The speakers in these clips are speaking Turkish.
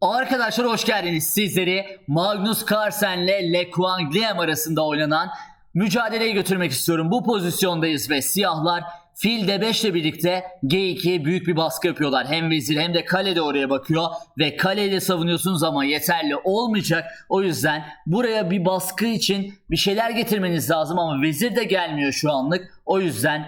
Arkadaşlar hoş geldiniz. Sizleri Magnus Carlsen ile Le Quangliem arasında oynanan mücadeleyi götürmek istiyorum. Bu pozisyondayız ve siyahlar Fil D5 ile birlikte G2'ye büyük bir baskı yapıyorlar. Hem vezir hem de kale de oraya bakıyor ve kaleyle savunuyorsunuz ama yeterli olmayacak. O yüzden buraya bir baskı için bir şeyler getirmeniz lazım ama vezir de gelmiyor şu anlık. O yüzden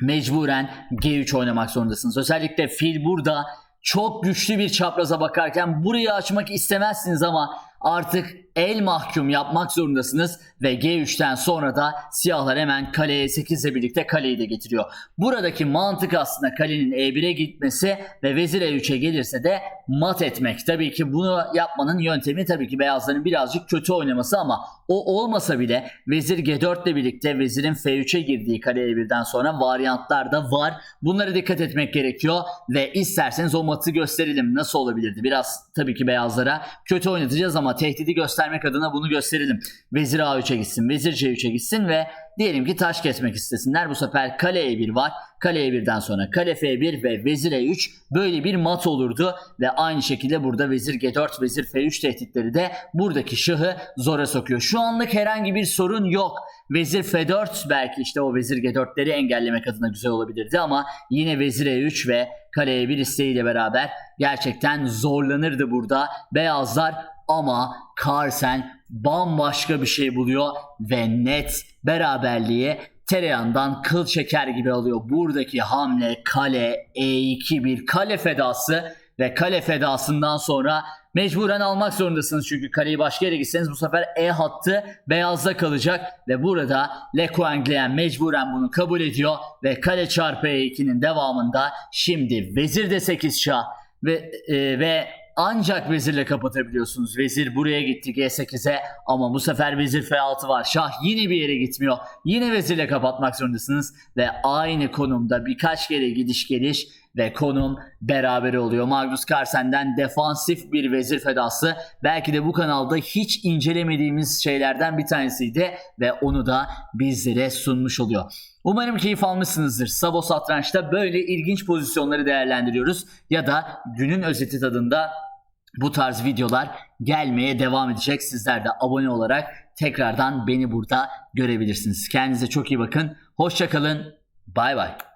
mecburen G3 oynamak zorundasınız. Özellikle fil burada çok güçlü bir çapraza bakarken burayı açmak istemezsiniz ama artık el mahkum yapmak zorundasınız ve G3'ten sonra da siyahlar hemen kaleye 8 ile birlikte kaleyi de getiriyor. Buradaki mantık aslında kalenin E1'e gitmesi ve vezir E3'e gelirse de mat etmek. Tabii ki bunu yapmanın yöntemi tabii ki beyazların birazcık kötü oynaması ama o olmasa bile vezir G4 ile birlikte vezirin F3'e girdiği kale E1'den sonra varyantlar da var. Bunlara dikkat etmek gerekiyor ve isterseniz o matı gösterelim. Nasıl olabilirdi? Biraz tabii ki beyazlara kötü oynatacağız ama tehdidi göstermek adına bunu gösterelim. Vezir A3'e gitsin, vezir C3'e gitsin ve diyelim ki taş kesmek istesinler. Bu sefer kale E1 var. Kale E1'den sonra kale F1 ve vezir E3 böyle bir mat olurdu ve aynı şekilde burada vezir G4, vezir F3 tehditleri de buradaki şahı zora sokuyor. Şu anlık herhangi bir sorun yok. Vezir F4 belki işte o vezir G4'leri engellemek adına güzel olabilirdi ama yine vezir E3 ve kale E1 isteğiyle beraber gerçekten zorlanırdı burada. Beyazlar ama Carlsen bambaşka bir şey buluyor ve net beraberliği tereyağından kıl çeker gibi alıyor. Buradaki hamle kale E2 bir kale fedası ve kale fedasından sonra mecburen almak zorundasınız. Çünkü kaleyi başka yere gitseniz bu sefer E hattı beyazda kalacak ve burada Le Quanglien mecburen bunu kabul ediyor ve kale çarpı E2'nin devamında şimdi vezir de 8 şah ve, e, ve ancak vezirle kapatabiliyorsunuz. Vezir buraya gitti G8'e ama bu sefer vezir F6 var. Şah yine bir yere gitmiyor. Yine vezirle kapatmak zorundasınız ve aynı konumda birkaç kere gidiş geliş ve konum beraber oluyor. Magnus Carlsen'den defansif bir vezir fedası. Belki de bu kanalda hiç incelemediğimiz şeylerden bir tanesiydi ve onu da bizlere sunmuş oluyor. Umarım keyif almışsınızdır. Sabo Satranç'ta böyle ilginç pozisyonları değerlendiriyoruz ya da günün özeti tadında bu tarz videolar gelmeye devam edecek. Sizler de abone olarak tekrardan beni burada görebilirsiniz. Kendinize çok iyi bakın. Hoşçakalın. Bay bay.